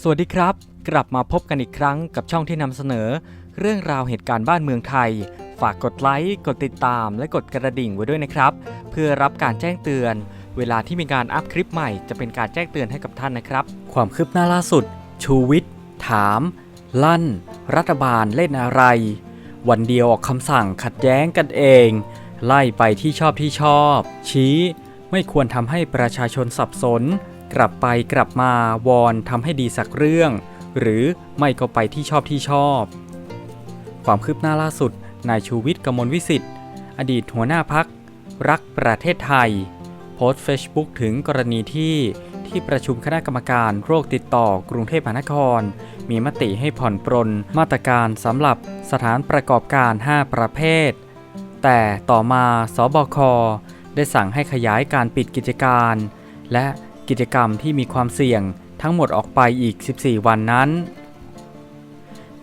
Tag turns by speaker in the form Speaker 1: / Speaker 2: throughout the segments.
Speaker 1: สวัสดีครับ กลับมาพบกันอีกครั้งกับช่องที่นำเสนอ เรื่องราวเหตุการณ์บ้านเมืองไทย ฝากกดไลค์กดติดตาม และกดกระดิ่งไว้ด้วยนะครับ เพื่อรับการแจ้งเตือน เวลาที่มีการอัพคลิปใหม่จะเป็นการแจ้งเตือนให้กับท่านนะครับ ความคืบหน้าล่าสุด ชูวิทย์ถาม ลั่น รัฐบาลเล่นอะไร วันเดียวออกคำสั่งขัดแย้งกันเอง ไล่ไปที่ชอบที่ชอบ ชี้ ไม่ควรทำให้ประชาชนสับสน กลับไปกลับมาวอนทำให้ดีสักเรื่อง หรือไม่ก็ไปที่ชอบที่ชอบ ความคืบหน้าล่าสุดนายชูวิทย์กมลวิสิทธิ์ อดีตหัวหน้าพัก รักประเทศไทย โพสต์เฟซบุ๊กถึงกรณีที่ที่ประชุมคณะกรรมการโรคติดต่อกรุงเทพมหานคร มีมติให้ผ่อนปรนมาตรการสำหรับสถานประกอบการ 5 ประเภท แต่ต่อมาสบคได้สั่งให้ขยายการปิดกิจการ และ กิจกรรมที่มีความเสี่ยงทั้งหมดออกไปอีก 14 วันนั้น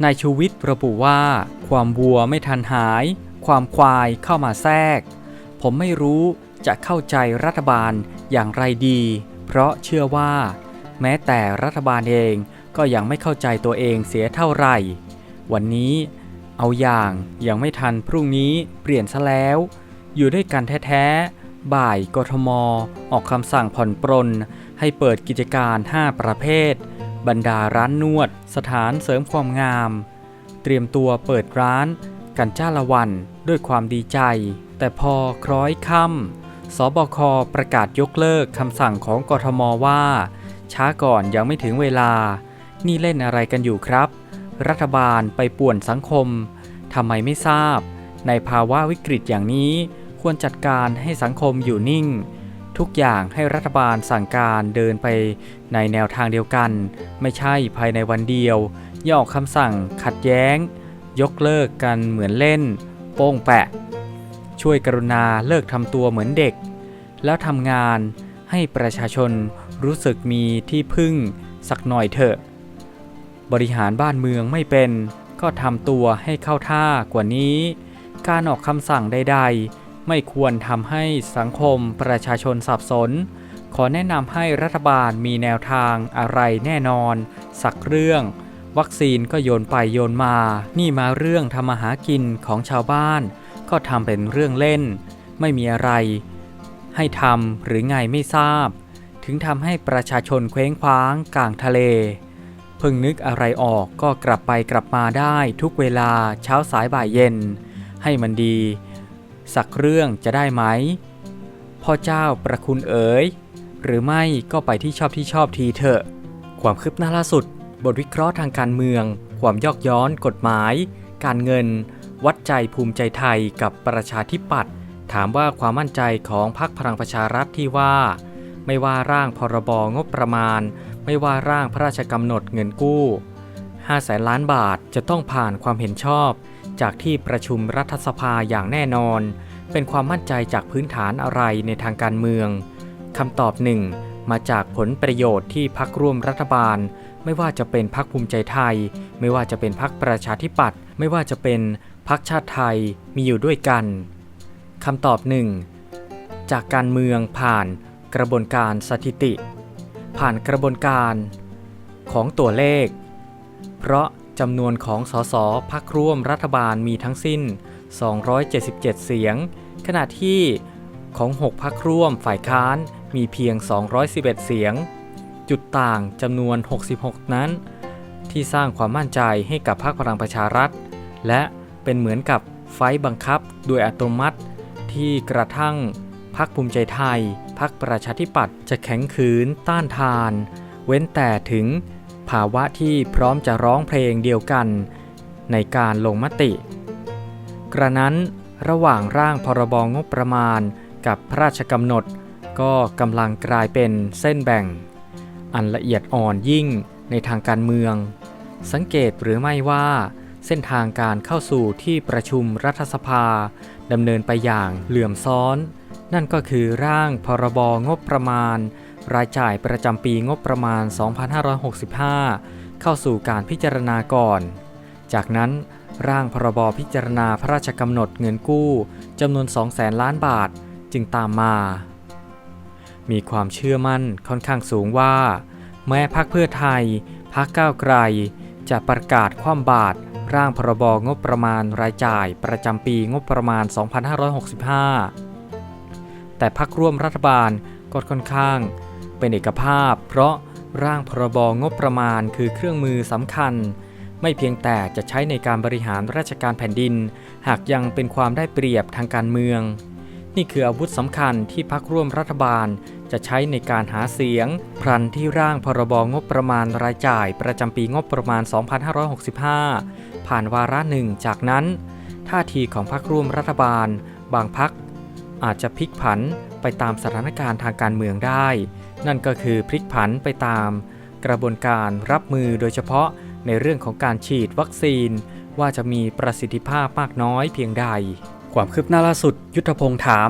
Speaker 1: นายชูวิทย์ระบุว่า ความวัวไม่ทันหาย ความควายเข้ามาแทรก ผมไม่รู้จะเข้าใจรัฐบาลอย่างไรดี เพราะเชื่อว่า แม้แต่รัฐบาลเองก็ยังไม่เข้าใจตัวเองเสียเท่าไหร่ วันนี้เอาอย่างยังไม่ทันพรุ่งนี้เปลี่ยนซะแล้ว อยู่ด้วยกันแท้ๆ บ่ายกทม ออกคำสั่งผ่อนปรน ให้เปิดกิจการ 5 ประเภท บรรดาร้านนวด สถานเสริมความงาม เตรียมตัวเปิดร้านกันจ้าละวันด้วยความดีใจ แต่พอคล้อยค่ำสบคประกาศยกเลิกคำสั่งของกทมว่า ช้าก่อนยังไม่ถึงเวลา นี่เล่นอะไรกันอยู่ครับ รัฐบาลไปป่วนสังคมทำไมไม่ทราบ ในภาวะวิกฤตอย่างนี้ ควรจัดการให้สังคมอยู่นิ่ง ทุกอย่างให้รัฐบาลสั่งการเดินไปในแนวทางเดียวกัน ไม่ใช่ภายในวันเดียว ย่ออกคำสั่งขัดแย้ง ยกเลิกกันเหมือนเล่น โป้งแปะ ช่วยกรุณาเลิกทำตัวเหมือนเด็ก แล้วทำงานให้ประชาชนรู้สึกมีที่พึ่งสักหน่อยเถอะ บริหารบ้านเมืองไม่เป็น ก็ทำตัวให้เข้าท่ากว่านี้ การออกคำสั่งใดๆ ไม่ควรทำให้สังคมประชาชนสับสน ขอแนะนำให้รัฐบาลมีแนวทางอะไรแน่นอน สักเรื่อง วัคซีนก็โยนไปโยนมา นี่มาเรื่องทำมาหากินของชาวบ้าน ก็ทำเป็นเรื่องเล่น ไม่มีอะไร ให้ทำหรือไงไม่ทราบ ถึงทำให้ประชาชนเคว้งคว้างกลางทะเลเพิ่งนึกอะไรออกก็กลับไปกลับมาได้ทุกเวลาเช้าสายบ่ายเย็น ให้มันดี สักเรื่องจะได้ไหม พ่อเจ้าประคุณเอ๋ย หรือไม่ก็ไปที่ชอบที่ชอบทีเถอะ ความคืบหน้าล่าสุด บทวิเคราะห์ทางการเมือง ความยอกย้อน กฎหมาย การเงิน วัดใจภูมิใจไทยกับประชาธิปัตย์ถามว่าความมั่นใจของพรรคพลังประชารัฐที่ว่า ไม่ว่าร่างพรบงบประมาณ ไม่ว่าร่างพระราชกำหนดเงินกู้5แสนล้านบาทจะต้องผ่านความเห็นชอบ จากที่ประชุมรัฐสภาอย่างแน่นอน เป็นความมั่นใจจากพื้นฐานอะไรในทางการเมืองคำตอบหนึ่งมาจากผลประโยชน์ที่พักร่วมรัฐบาล ไม่ว่าจะเป็นพักภูมิใจไทย ไม่ว่าจะเป็นพักประชาธิปัตย์ไม่ว่าจะเป็นพักชาติไทยมีอยู่ด้วยกันคำตอบหนึ่งจากการเมืองผ่านกระบวนการสถิติ ผ่านกระบวนการของตัวเลข เพราะ จำนวนของสสพักร่วมรัฐบาลมีทั้งสิ้น 277 เสียง ขณะที่ของ 6 พักร่วมฝ่ายค้านมีเพียง 211 เสียง จุดต่างจำนวน 66 นั้น ที่สร้างความมั่นใจให้กับพรรคพลังประชารัฐ และเป็นเหมือนกับไฟบังคับโดยอัตโนมัติ ที่กระทั่งพรรคภูมิใจไทยพรรคประชาธิปัตย์จะแข็งขืนต้านทาน เว้นแต่ถึง ภาวะที่พร้อมจะร้องเพลงเดียวกัน ในการลงมติ กระนั้นระหว่างร่างพรบงบประมาณกับพระราชกำหนด ก็กำลังกลายเป็นเส้นแบ่ง อันละเอียดอ่อนยิ่งในทางการเมือง สังเกตหรือไม่ว่า เส้นทางการเข้าสู่ที่ประชุมรัฐสภาดำเนินไปอย่างเหลื่อมซ้อน นั่นก็คือร่างพรบงบประมาณ รายจ่ายประจำปีงบประมาณ 2565 เข้าสู่การพิจารณาก่อน จากนั้นร่างพรบพิจารณาพระราชกำหนดเงินกู้จำนวน 200,000ล้านบาทจึงตามมา มีความเชื่อมั่นค่อนข้างสูงว่า แม้พักเพื่อไทยพักก้าวไกล จะประกาศคว่ำบาตรร่างพรบงบประมาณรายจ่ายประจำปีงบประมาณ 2565 แต่พักร่วมรัฐบาลก็ค่อนข้าง เป็นเอกภาพ เพราะร่างพรบงบประมาณคือเครื่องมือสำคัญ ไม่เพียงแต่จะใช้ในการบริหารราชการแผ่นดิน หากยังเป็นความได้เปรียบทางการเมือง นี่คืออาวุธสำคัญที่พักร่วมรัฐบาล จะใช้ในการหาเสียง พรันที่ร่างพรบงบประมาณรายจ่าย ประจำปีงบประมาณ 2565 ผ่านวาระหนึ่งจากนั้น ท่าทีของพรรคร่วมรัฐบาล บางพักอาจจะพลิกผันไปตามสถานการณ์ทางการเมืองได้ นั่นก็คือพลิกผันไปตาม กระบวนการรับมือโดยเฉพาะในเรื่องของการฉีดวัคซีน ว่าจะมีประสิทธิภาพมากน้อยเพียงใด ความคืบหน้าล่าสุด ยุทธพงษ์ถาม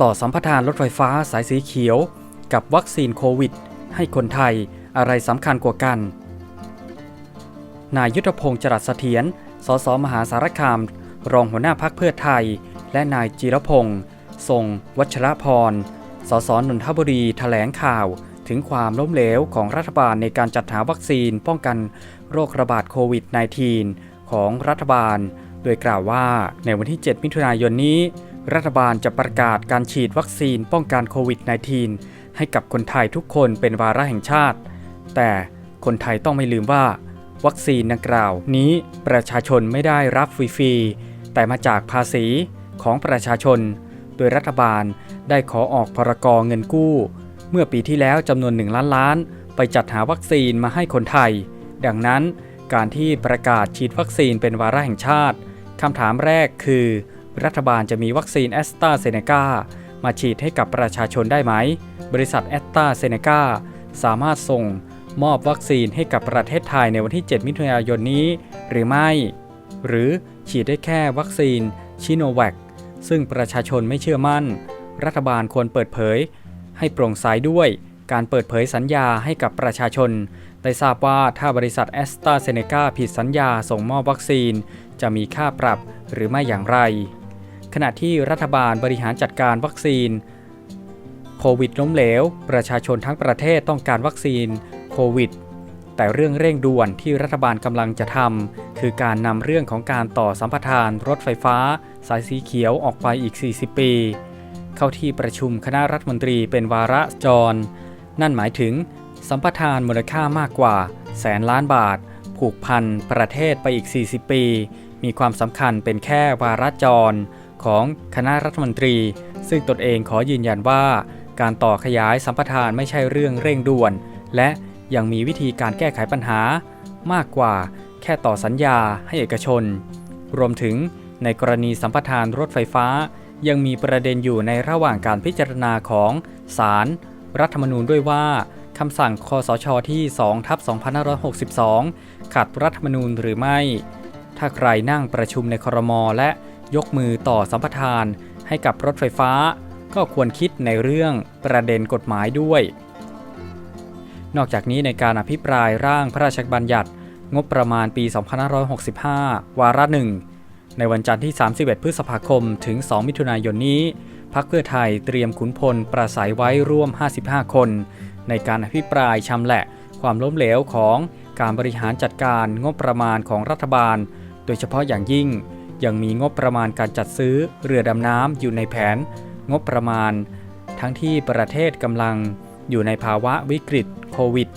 Speaker 1: ต่อสัมปทานรถไฟฟ้าสายสีเขียว กับวัคซีนโควิด ให้คนไทยอะไรสำคัญกว่ากัน นายยุทธพงษ์จรัสเสถียรสสมหาสารคาม รองหัวหน้าพักเพื่อไทย และนายจิรพงษ์ทรงวัชรพร สสนนทบุรีแถลงข่าวถึงความล้มเหลวของรัฐบาลในการจัดหาวัคซีนป้องกันโรคระบาดโควิด -19 ของรัฐบาล โดยกล่าวว่าในวันที่ 7 มิถุนายนนี้ รัฐบาลจะประกาศการฉีดวัคซีนป้องกันโควิด -19 ให้กับคนไทยทุกคนเป็นวาระแห่งชาติ แต่คนไทยต้องไม่ลืมว่า วัคซีนดังกล่าวนี้ประชาชนไม่ได้รับฟรีๆแต่มาจากภาษีของประชาชน โดยรัฐบาล ได้ขอออกพรกรเงินกู้ เมื่อปีที่แล้วจำนวน 1 ล้านล้าน ไปจัดหาวัคซีนมาให้คนไทย ดังนั้นการที่ประกาศฉีดวัคซีนเป็นวาระแห่งชาติคำถามแรกคือ รัฐบาลจะมีวัคซีนแอสตราเซเนกามาฉีดให้กับประชาชนได้ไหม บริษัทแอสตราเซเนกาสามารถส่งมอบวัคซีนให้กับประเทศไทยในวันที่ 7 มิถุนายนนี้ หรือไม่ หรือฉีดได้แค่วัคซีนชิโนแวคซึ่งประชาชนไม่เชื่อมั่น รัฐบาลควรเปิดเผย ให้โปร่งใสด้วย การเปิดเผยสัญญาให้กับประชาชน ได้ทราบว่าถ้าบริษัทแอสตราเซเนกาผิดสัญญาส่งมอบวัคซีน จะมีค่าปรับหรือไม่อย่างไร ขณะที่รัฐบาลบริหารจัดการวัคซีนโควิดล้มเหลว ประชาชนทั้งประเทศต้องการวัคซีนโควิดแต่เรื่องเร่งด่วนที่รัฐบาลกำลังจะทำคือการนำเรื่องของการต่อสัมปทานรถไฟฟ้า สายสีเขียวออกไปอีก 40 ปี เข้าที่ประชุมคณะรัฐมนตรีเป็นวาระจร นั่นหมายถึง สัมปทานมูลค่ามากกว่า แสนล้านบาท ผูกพันประเทศไปอีก 40 ปี มีความสำคัญเป็นแค่วาระจร ของคณะรัฐมนตรี ซึ่งตนเองขอยืนยันว่า การต่อขยายสัมปทานไม่ใช่เรื่องเร่งด่วน และยังมีวิธีการแก้ไขปัญหา มากกว่าแค่ต่อสัญญาให้เอกชน รวมถึงในกรณีสัมปทานรถไฟฟ้า ยังมีประเด็นอยู่ในระหว่างการพิจารณาของศาลรรัฐธรรมนูญด้วยว่าคำสั่งคอสชที่2ทับ2562 ขัดรัฐธรรมนูญหรือไม่ ถ้าใครนั่งประชุมในครมและยกมือต่อสัมปทานให้กับรถไฟฟ้า ก็ควรคิดในเรื่องประเด็นกฎหมายด้วย นอกจากนี้ในการอภิปรายร่างพระราชบัญญัติงบประมาณปี 2565 วาระหนึ่ง ในวันจันทร์ที่ 31 พฤษภาคม ถึง 2 มิถุนายนนี้ พักเพื่อไทยเตรียมขุนพลประสัยไว้ร่วม 55 คน ในการอภิปรายชำแหละ ความล้มเหลวของการบริหารจัดการงบประมาณของรัฐบาล โดยเฉพาะอย่างยิ่ง ยังมีงบประมาณการจัดซื้อเรือดำน้ำอยู่ในแผน งบประมาณ ทั้งที่ประเทศกำลังอยู่ในภาวะวิกฤตโควิด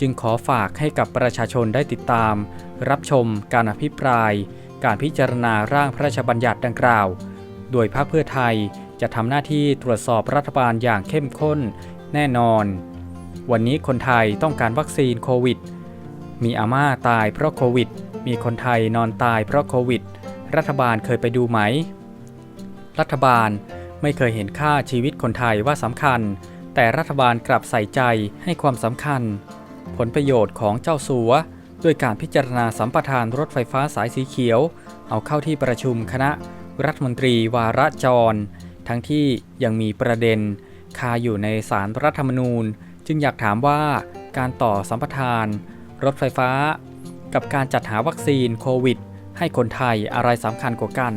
Speaker 1: จึงขอฝากให้กับประชาชนได้ติดตาม รับชมการอภิปราย การพิจารณาร่างพระราชบัญญัติดังกล่าว โดยพรรคเพื่อไทยจะทำหน้าที่ตรวจสอบรัฐบาลอย่างเข้มข้นแน่นอน วันนี้คนไทยต้องการวัคซีนโควิด มีอาม่าตายเพราะโควิด มีคนไทยนอนตายเพราะโควิด รัฐบาลเคยไปดูไหม รัฐบาลไม่เคยเห็นค่าชีวิตคนไทยว่าสำคัญ แต่รัฐบาลกลับใส่ใจให้ความสำคัญ ผลประโยชน์ของเจ้าสัว ด้วยการพิจารณาสัมปทานรถไฟฟ้าสายสีเขียว เอาเข้าที่ประชุมคณะรัฐมนตรีวาระจร ทั้งที่ยังมีประเด็น คาอยู่ในสารรัฐธรรมนูญ จึงอยากถามว่าการต่อสัมปทาน รถไฟฟ้า กับการจัดหาวัคซีนโควิด ให้คนไทยอะไรสำคัญกว่ากัน